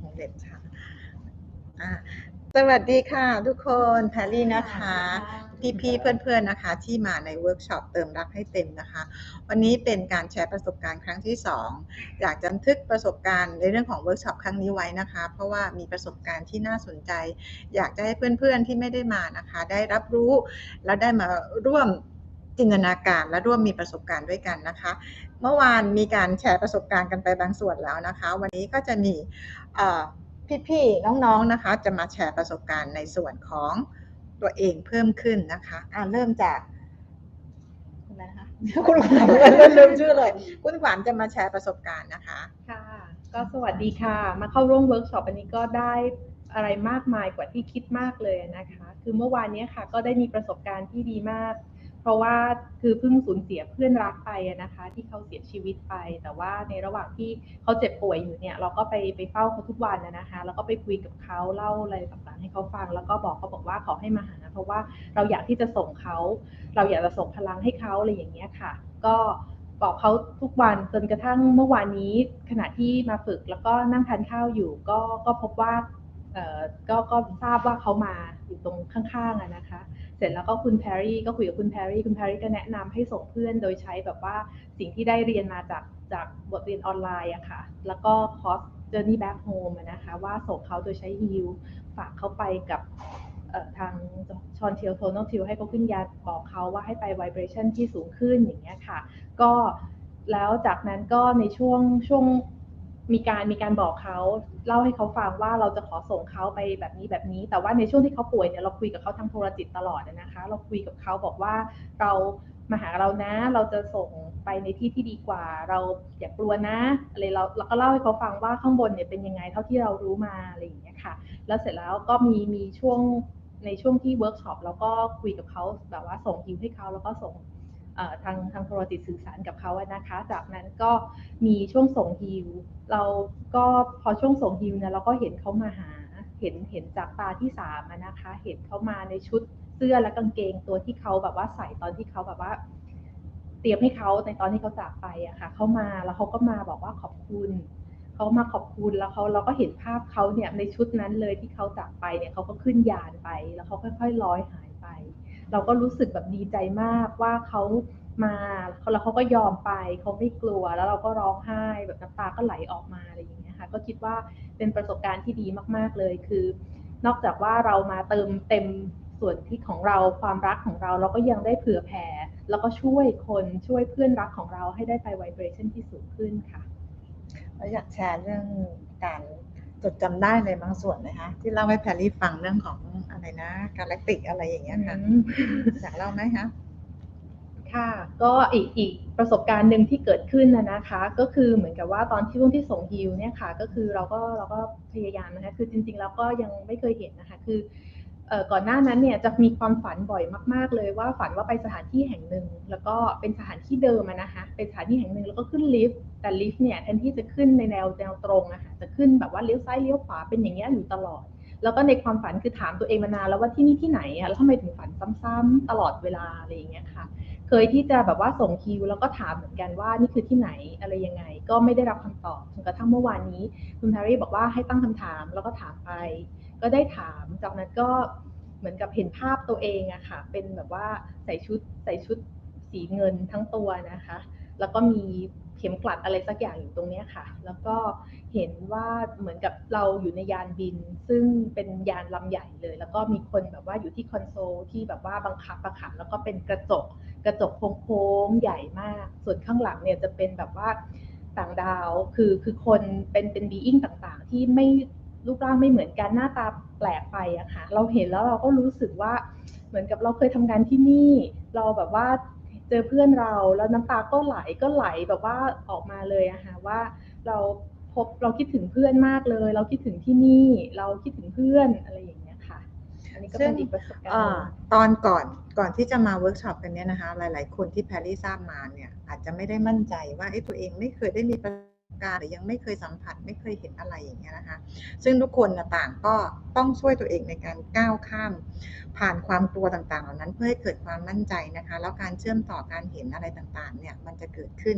ของเด็ดค่ะอ่าสวัสดีค่ะทุกคนแพรรี่นะคะ พี่ๆเพื่อนๆนะคะ ที่มาในเวิร์กช็อปเติมรักให้เต็มนะคะ วันนี้เป็นการแชร์ประสบการณ์ครั้งที่ 2 อยากจะบันทึกประสบการณ์ในเรื่องของเวิร์กช็อปครั้งนี้ไว้นะคะ เพราะว่ามีประสบการณ์ที่น่าสนใจ อยากจะให้เพื่อนๆที่ไม่ได้มานะคะ ได้รับรู้ แล้วได้มาร่วม จินตนาการและร่วมมีประสบการณ์ด้วยกันนะคะ เมื่อวานมีการแชร์ประสบการณ์กันไปบางส่วนแล้วนะคะ วันนี้ก็จะมีพี่ๆน้องๆนะคะ จะมาแชร์ประสบการณ์ในส่วนของตัวเองเพิ่มขึ้นนะคะอ่าเริ่มจากคุณอะไรนะคะคุณขวัญลืมชื่อเลย คุณขวัญจะมาแชร์ประสบการณ์นะคะค่ะก็สวัสดีค่ะ มาเข้าร่วมเวิร์กช็อปอันนี้ก็ได้อะไรมากมายกว่าที่คิดมากเลยนะคะ คือเมื่อวานนี้ค่ะ ก็ได้มีประสบการณ์ที่ดีมาก เพราะว่าคือเพิ่งสูญเสียเพื่อนรักไปนะคะ ที่เขาเสียชีวิตไป แต่ว่าในระหว่างที่เขาเจ็บป่วยอยู่เนี่ย เราก็ไปไปเฝ้าเขาทุกวันนะคะ แล้วก็ไปคุยกับเขาเล่าอะไรต่างๆให้เขาฟัง แล้วก็บอกเขาบอกว่าขอให้มาหา เพราะว่าเราอยากที่จะส่งเขา เราอยากจะส่งพลังให้เขาอะไรอย่างเงี้ยค่ะ ก็บอกเขาทุกวันจนกระทั่งเมื่อวานนี้ขณะที่มาฝึกแล้วก็นั่งทานข้าวอยู่ ก็ก็พบว่าเออก็ก็ทราบว่าเขามาอยู่ตรงข้างๆนะคะ เสร็จแล้วก็คุณแพรรี่ก็คุยกับคุณแพรรี่คุณแพรรี่ก็แนะนำให้ส่งเพื่อนโดยใช้แบบว่าสิ่งที่ได้เรียนมาจากจากบทเรียนออนไลน์อะค่ะ แล้วก็คอร์ส Journey Back Home นะคะว่าส่งเขาโดยใช้ฮิลฝากเขาไปกับทางชอนเทียวโทน a ทิวให้เขาขึ้นยาบอกเขาว่าให้ไปไวเบรชั่นที่สูงขึ้นอย่างเงี้ยค่ะ ก็แล้วจากนั้นก็ในช่วงช่วง มีการมีการบอกเขาเล่าให้เขาฟังว่าเราจะขอส่งเขาไปแบบนี้แบบนี้ แต่ว่าในช่วงที่เขาป่วยเนี่ยเราคุยกับเขาทางโทรจิตตลอดนะคะ เราคุยกับเขาบอกว่าเรามาหาเรานะ เราจะส่งไปในที่ที่ดีกว่า เราอย่ากลัวนะอะไรเราเราก็เล่าให้เขาฟังว่าข้างบนเนี่ยเป็นยังไงเท่าที่เรารู้มาอะไรอย่างเงี้ยค่ะ แล้วเสร็จแล้วก็มีมีช่วงในช่วงที่เวิร์กช็อปแล้วก็คุยกับเขาแบบว่าส่งฮิวให้เขาแล้วก็ส่ง ทางทางโทรติดสื่อสารกับเขาอะนะคะ จากนั้นก็มีช่วงส่งฮิวเราก็พอช่วงส่งฮิวเนี่ยเราก็เห็นเขามาหาเห็นเห็นจากตาที่สามนะคะ เห็นเขามาในชุดเสื้อและกางเกงตัวที่เขาแบบว่าใส่ตอนที่เขาแบบว่า เตรียมให้เขาในตอนที่เขาจากไปอะค่ะเขามาแล้วเขาก็มาบอกว่าขอบคุณเขามาขอบคุณแล้วเขาเราก็เห็นภาพเขาเนี่ยในชุดนั้นเลยที่เขาจากไปเนี่ยเขาก็ขึ้นยานไปแล้วเขาค่อยๆลอยหาย เราก็รู้สึกแบบดีใจมากว่าเขามาแล้วเขาก็ยอมไปเขาไม่กลัวแล้วเราก็ร้องไห้แบบน้ำตาก็ไหลออกมาอะไรอย่างเงี้ยค่ะก็คิดว่าเป็นประสบการณ์ที่ดีมาก ๆเลยคือ นอกจากว่าเรามาเติมเต็มส่วนที่ของเราความรักของเราเราก็ยังได้เผื่อแผ่ แล้วก็ช่วยคนช่วยเพื่อนรักของเราให้ได้ไปไวเบรชั่นที่สูงขึ้นค่ะแล้วอยากแชร์เรื่องการ จดจำได้ในบางส่วนนะคะที่เล่าให้แพรรี่ฟังเรื่องของอะไรนะกาแล็กติกอะไรอย่างเงี้ยค่ะอืมอยากเล่าไหมคะค่ะก็อีกอีกประสบการณ์หนึ่งที่เกิดขึ้นนะนะคะ ก็คือเหมือนกับว่าตอนที่ช่วงที่ส่งฮิวเนี่ยค่ะ ก็คือเราก็เราก็พยายามนะคะ คือจริงๆแล้วก็ยังไม่เคยเห็นนะคะ คือเอ่อ ก่อนหน้านั้นเนี่ยจะมีความฝันบ่อยมาก ๆ เลยว่าฝันว่าไปสถานที่แห่งหนึ่ง แล้วก็เป็นสถานที่เดิมนะคะเป็นสถานที่แห่งหนึ่งแล้วก็ขึ้นลิฟต์แต่ลิฟต์เนี่ยแทนที่จะขึ้นในแนวแนวตรงอะค่ะจะขึ้นแบบว่าเลี้ยวซ้ายเลี้ยวขวาเป็นอย่างเงี้ยอยู่ตลอด แล้วก็ในความฝันคือถามตัวเองมานานแล้วว่าที่นี่ที่ไหนอะแล้วทำไมถึงฝันซ้ำๆตลอดเวลาอะไรอย่างเงี้ยค่ะ เคยที่จะแบบว่าส่งคิว แล้วก็ถามเหมือนกันว่านี่คือที่ไหนอะไรยังไง ก็ไม่ได้รับคำตอบจนกระทั่งเมื่อวานนี้คุณแพรรี่บอกว่าให้ตั้งคำถามแล้วก็ถามไป ก็ได้ถามจากนั้นก็เหมือนกับเห็นภาพตัวเองอะค่ะ เป็นแบบว่าใส่ชุดใส่ชุดสีเงินทั้งตัวนะคะ แล้วก็มีเข็มกลัดอะไรสักอย่างอยู่ตรงนี้ค่ะ แล้วก็เห็นว่าเหมือนกับเราอยู่ในยานบิน ซึ่งเป็นยานลำใหญ่เลย แล้วก็มีคนแบบว่าอยู่ที่คอนโซลที่แบบว่าบังคับประคับแล้วก็เป็นกระจกกระจกโค้งๆใหญ่มาก ส่วนข้างหลังเนี่ยจะเป็นแบบว่าต่างดาว คือคือคนเป็นเป็นบีอิงต่างๆ ที่ไม่ รูปร่างไม่เหมือนกันหน้าตาแปลกไปอะค่ะ เราเห็นแล้วเราก็รู้สึกว่าเหมือนกับเราเคยทำงานที่นี่ เราแบบว่าเจอเพื่อนเราแล้วน้ำตาก็ไหลก็ไหลแบบว่าออกมาเลยอะค่ะว่าเราพบเราคิดถึงเพื่อนมากเลย เราคิดถึงที่นี่ เราคิดถึงเพื่อนอะไรอย่างเงี้ยค่ะ อันนี้ก็เป็นอีกประสบการณ์ตอนก่อนก่อนที่จะมาเวิร์กช็อปกันเนี่ยนะคะ หลาย ๆ คนที่แพรรี่ทราบมาเนี่ยอาจจะไม่ได้มั่นใจว่าเอ้ตัวเองไม่เคยได้มีประ การณ์หรือยังไม่เคยสัมผัสไม่เคยเห็นอะไรอย่างเงี้ยนะคะ ซึ่งทุกคนนะต่างก็ต้องช่วยตัวเองในการก้าวข้าม ผ่านความกลัวต่างๆ เหล่านั้นเพื่อให้เกิดความมั่นใจนะคะ แล้วการเชื่อมต่อการเห็นอะไรต่างๆเนี่ยมันจะเกิดขึ้น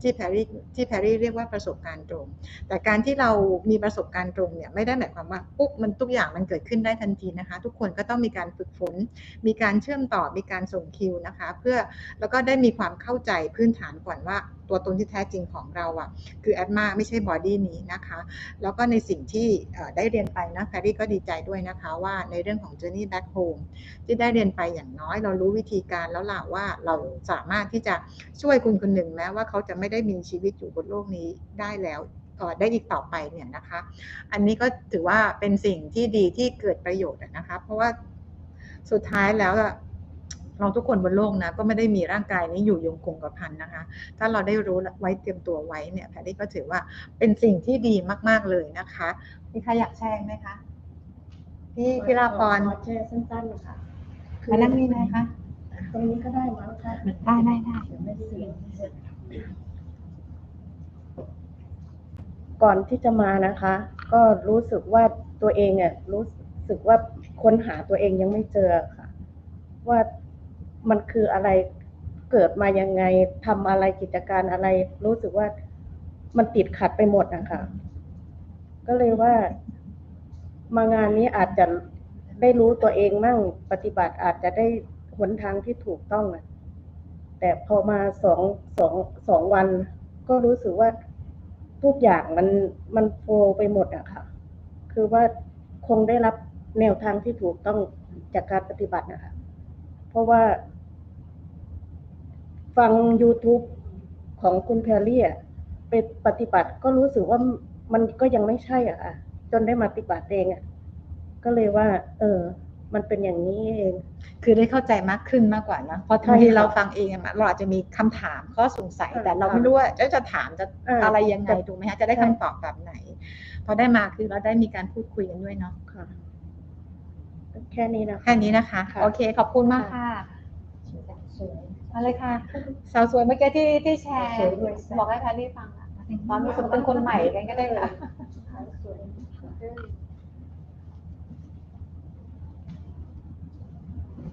ที่แพรี่ที่แพรรี่เรียกว่าประสบการณ์ตรง แต่การที่เรามีประสบการณ์ตรงเนี่ยไม่ได้หมายความว่าปุ๊บมันทุกอย่างมันเกิดขึ้นได้ทันทีนะคะ ทุกคนก็ต้องมีการฝึกฝนมีการเชื่อมต่อมีการส่งคิวนะคะ เพื่อแล้วก็ได้มีความเข้าใจพื้นฐานก่อนว่าตัวตนที่แท้จริงของเราอะคือแอดมาไม่ใช่บอดี้นี้นะคะ แล้วก็ในสิ่งที่ได้เรียนไปนะแพรี่ก็ดีใจด้วยนะคะว่าในเรื่องของ Journey Back Home ที่ได้เรียนไปอย่างน้อยเรารู้วิธีการแล้วล่ะว่าเราสามารถที่จะช่วยคุณคนหนึ่งแม้ว่าเขาจะไม่ได้มีชีวิตอยู่บนโลกนี้ได้แล้วได้อีกต่อไปเนี่ยนะคะ อันนี้ก็ถือว่าเป็นสิ่งที่ดีที่เกิดประโยชน์นะคะ เพราะว่าสุดท้ายแล้ว เราทุกคนบนโลกนะก็ไม่ได้มีร่างกายนี้อยู่ยงคงกระพันนะคะ ถ้าเราได้รู้ไว้เตรียมตัวไว้เนี่ยแพทย์ก็ถือว่าเป็นสิ่งที่ดีมาก ๆเลยนะคะมีใครอยากแชร์ไหมคะพี่พิราพรขอแชร์สั้นๆค่ะมานั่งนี่นะคะ ตรงนี้ก็ได้มั้งคะได้ได้ได้เดี๋ยวไม่เสียงก่อนที่จะมานะคะ ก็รู้สึกว่าตัวเองอะรู้สึกว่าค้นหาตัวเองยังไม่เจอค่ะ ว่า มันคืออะไรเกิดมายังไงทำอะไรกิจการอะไร รู้สึกว่ามันติดขัดไปหมดนะคะก็เลยว่ามางานนี้อาจจะได้รู้ตัวเองมั่งปฏิบัติอาจจะได้หนทางที่ถูกต้องอะแต่พอมาสองสองสองวัน ก็รู้สึกว่าทุกอย่างมันมันโฟไปหมดอะค่ะ คือว่าคงได้รับแนวทางที่ถูกต้องจากการปฏิบัตินะคะเพราะว่า ฟัง YouTube ของคุณแพรรี่อะไปปฏิบัติก็รู้สึกว่ามันก็ยังไม่ใช่อะค่ะจนได้มาปฏิบัติเองอะก็เลยว่า เออ มันเป็นอย่างนี้เอง คือได้เข้าใจมากขึ้นมากกว่านะเพราะใช่บางทีค่ะเราฟังเองอะเราอาจจะมีคำถามข้อสงสัยค่ะแต่เราไม่รู้ว่าจะจะถามจะอ่าอะไรยังไงจะถูกไหมคะจะได้ใช่คำตอบแบบไหน พอได้มาคือเราได้มีการพูดคุยกันด้วยเนาะค่ะแค่นี้นะคะแค่นี้นะคะค่ะโอเค ขอบคุณมากค่ะ มาเลยค่ะสาวสวยเมื่อกี้ที่ที่แชร์สวยด้วยบอกให้แพรรี่ฟังอะตอนนี้สมมติเป็นคนใหม่กันก็ได้ค่ะส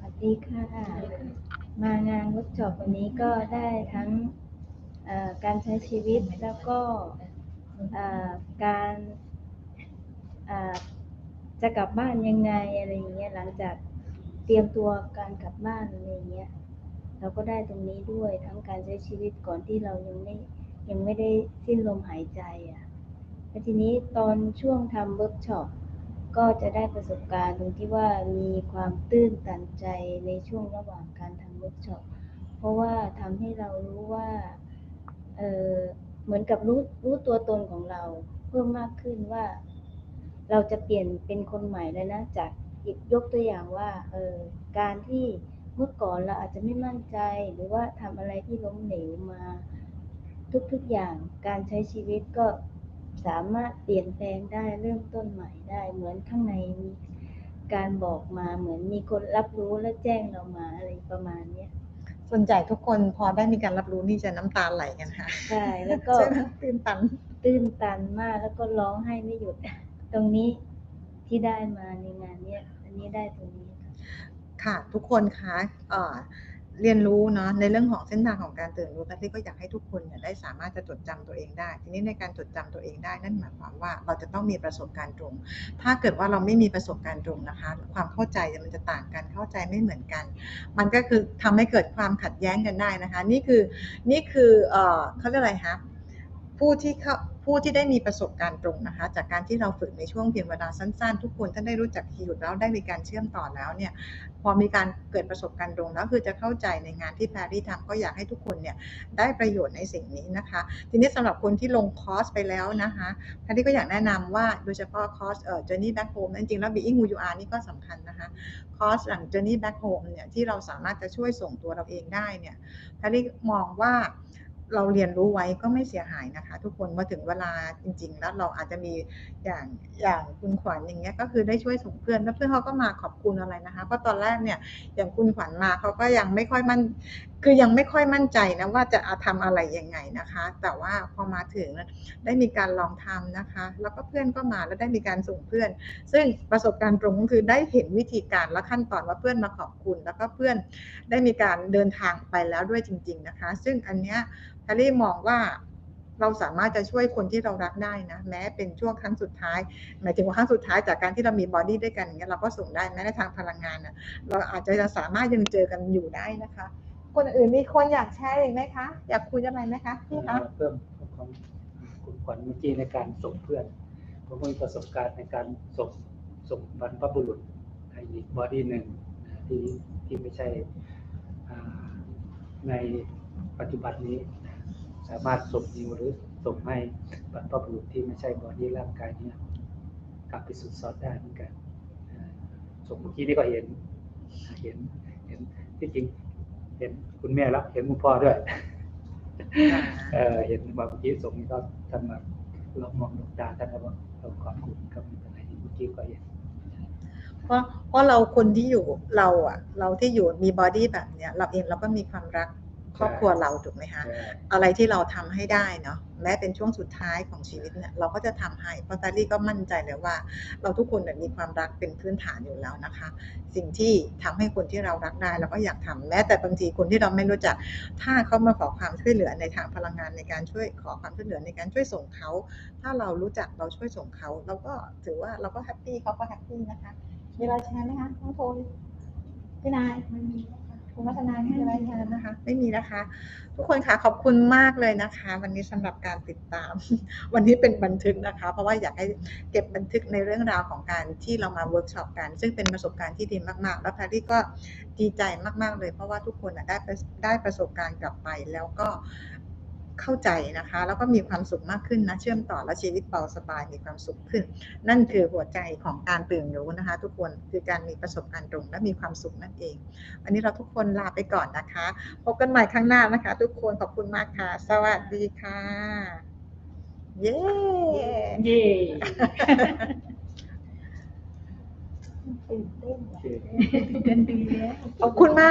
วัสดีค่ะ มางานเวิร์กช็อปวันนี้ก็ได้ทั้งเอ่อการใช้ชีวิตแล้วก็เอ่อการเอ่อจะกลับบ้านยังไงอะไรอย่างเงี้ยหลังจากเตรียมตัวการกลับบ้านอะไรอย่างเงี้ย เราก็ได้ตรงนี้ด้วยทั้งการใช้ชีวิตก่อนที่เรายังไม่ยังไม่ได้สิ้นลมหายใจอะแล้วทีนี้ตอนช่วงทำเวิร์กช็อปก็จะได้ประสบการณ์ตรงที่ว่ามีความตื้นตันใจในช่วงระหว่างการทำเวิร์กช็อปเพราะว่าทำให้เรารู้ว่าเออเหมือนกับรู้รู้ตัวตนของเราเพิ่มมากขึ้นว่า เราจะเปลี่ยนเป็นคนใหม่แล้วนะจากยกตัวอย่างว่าเออการที่ เมื่อก่อนเราอาจจะไม่มั่นใจหรือว่าทำอะไรที่ล้มเหลวมา ทุกๆอย่างการใช้ชีวิตก็สามารถเปลี่ยนแปลงได้เริ่มต้นใหม่ได้ เหมือนข้างในมีการบอกมาเหมือนมีคนรับรู้และแจ้งเรามาอะไรประมาณเนี้ยส่วนใหญ่ทุกคนพอได้มีการรับรู้นี่จะน้ำตาไหลกันค่ะใช่แล้วก็ใช่ไหมตื่นตันตื้นตันมากแล้วก็ร้องไห้ไม่หยุด ตรงนี้ที่ได้มาในงานเนี้ยอันนี้ได้ตรงนี้ ค่ะทุกคนคะเเรียนรู้เนาะในเรื่องของเส้นทางของการตื่นรู้แพทย์ก็อยากให้ทุกคนเนี่ยได้สามารถจะจดจำตัวเองได้ ทีนี้ในการจดจำตัวเองได้นั่นหมายความว่าเราจะต้องมีประสบการณ์ตรง ถ้าเกิดว่าเราไม่มีประสบการณ์ตรงนะคะ ความเข้าใจมันจะต่างกันเข้าใจไม่เหมือนกัน มันก็คือทำให้เกิดความขัดแย้งกันได้นะคะ นี่คือนี่คือเอเขาเรียกอะไรคะผู้ที่เข้า ผู้ที่ได้มีประสบการณ์ตรงนะคะ จากการที่เราฝึกในช่วงเพียงเวลาสั้นๆ ทุกคนท่านได้รู้จักคีย์แล้วได้มีการเชื่อมต่อแล้วเนี่ยพอมีการเกิดประสบการณ์ตรงแล้วคือจะเข้าใจในงานที่แพรรี่ทำก็อยากให้ทุกคนเนี่ยได้ประโยชน์ในสิ่งนี้นะคะ ทีนี้สำหรับคนที่ลงคอร์สไปแล้วนะคะแพรรี่ก็อยากแนะนำว่าโดยเฉพาะคอร์สเอ่อ Journey Back Home จริงๆแล้ว Being Who You Are นี่ก็สำคัญนะคะคอร์สหลัง Journey Back Home เนี่ยที่เราสามารถจะช่วยส่งตัวเราเองได้เนี่ยแพรรี่มองว่า เราเรียนรู้ไว้ก็ไม่เสียหายนะคะ ทุกคนมาถึงเวลาจริง ๆ แล้วเราอาจจะมีอย่างอย่างคุณขวัญอย่างเงี้ยก็คือได้ช่วยส่งเพื่อนแล้วเพื่อนเขาก็มาขอบคุณอะไรนะคะเพราะตอนแรกเนี่ยอย่างคุณขวัญมาเขาก็ยังไม่ค่อยมั่น คือยังไม่ค่อยมั่นใจนะว่าจะอาทำอะไรยังไงนะคะ แต่ว่าพอมาถึงได้มีการลองทำนะคะ แล้วก็เพื่อนก็มาแล้วได้มีการส่งเพื่อน ซึ่งประสบการณ์ตรงก็คือได้เห็นวิธีการและขั้นตอนว่าเพื่อนมาขอบคุณ แล้วก็เพื่อนได้มีการเดินทางไปแล้วด้วยจริง ๆนะคะ ซึ่งอันเนี้ยแพรรี่มองว่าเราสามารถจะช่วยคนที่เรารักได้นะ แม้เป็นช่วงครั้งสุดท้าย หมายถึงว่าครั้งสุดท้ายจากการที่เรามีบอดี้ด้วยกันเงี้ยเราก็ส่งได้แม้ในทางพลังงานนะเราอาจจะสามารถยังเจอกันอยู่ได้นะคะ คนอื่นมีคนอยากแชร์อีกไหมคะ อยากคุยอะไรไหมคะพี่คะเพิ่มของคุณขวัญเมื่อกี้ในการส่งเพื่อนผมมีประสบการณ์ในการส่งส่งบรรพบุรุษในอีกบอดี้หนึ่งที่ที่ไม่ใช่ในปัจจุบันนี้ สามารถส่งนิวหรือส่งให้บรรพบุรุษที่ไม่ใช่บอดี้ร่างกายเนี้กลับไปสู่ซอสได้เหมือนกันส่งเมื่อกี้นี่ก็เห็นเห็นเห็นที่จริง เห็นคุณแม่แล้ว เห็นคุณพ่อด้วยเออเห็นว่าเมื่อกี้ส่งนี่ก็ท่านมาเรามองดวงตาท่านก็บอกเราขอบคุณครับไม่เป็นไรเมื่อกี้ก็เห็นเพราะเพราะเราคนที่อยู่เราอะเราที่อยู่มีบอดี้แบบเนี้ยเราเองเราก็มีความรัก ครอบครัวเราถูกไหมคะอะไรที่เราทำให้ได้เนาะแม้เป็นช่วงสุดท้ายของชีวิตเนี่ยเราก็จะทำให้เพราะตาลี่ก็มั่นใจเลยว่า เราทุกคนเนี่ยมีความรักเป็นพื้นฐานอยู่แล้วนะคะ สิ่งที่ทำให้คนที่เรารักได้เราก็อยากทำแม้แต่บางทีคนที่เราไม่รู้จัก ถ้าเขามาขอความช่วยเหลือในทางพลังงานในการช่วยขอความช่วยเหลือในการช่วยส่งเขา ถ้าเรารู้จักเราช่วยส่งเขาเราก็ถือว่าเราก็แฮปปี้เขาก็แฮปปี้นะคะมีอะไรแชร์ไหมคะน้องโทนพี่นายไม่มี คุณวัฒนามีอะไรแชร์นะคะ ไม่มีนะคะ ทุกคนค่ะขอบคุณมากเลยนะคะ วันนี้สำหรับการติดตาม วันนี้เป็นบันทึกนะคะ เพราะว่าอยากให้เก็บบันทึกในเรื่องราวของการที่เรามาเวิร์กช็อปกัน ซึ่งเป็นประสบการณ์ที่ดีมากๆ แล้วแพรรี่ก็ดีใจมากๆเลย เพราะว่าทุกคนได้ได้ประสบการณ์กลับไป แล้วก็ เข้าใจนะคะ แล้วก็มีความสุขมากขึ้นนะ เชื่อมต่อแล้วชีวิตเบาสบายมีความสุขขึ้น นั่นคือหัวใจของการตื่นรู้นะคะ ทุกคนคือการมีประสบการณ์ตรงและมีความสุขนั่นเอง วันนี้เราทุกคนลาไปก่อนนะคะพบกันใหม่ครั้งหน้านะคะ ทุกคนขอบคุณมากค่ะ สวัสดีค่ะ เย้เย่ตื่นเต้นโอเคเดือนดีแล้วขอบคุณมาก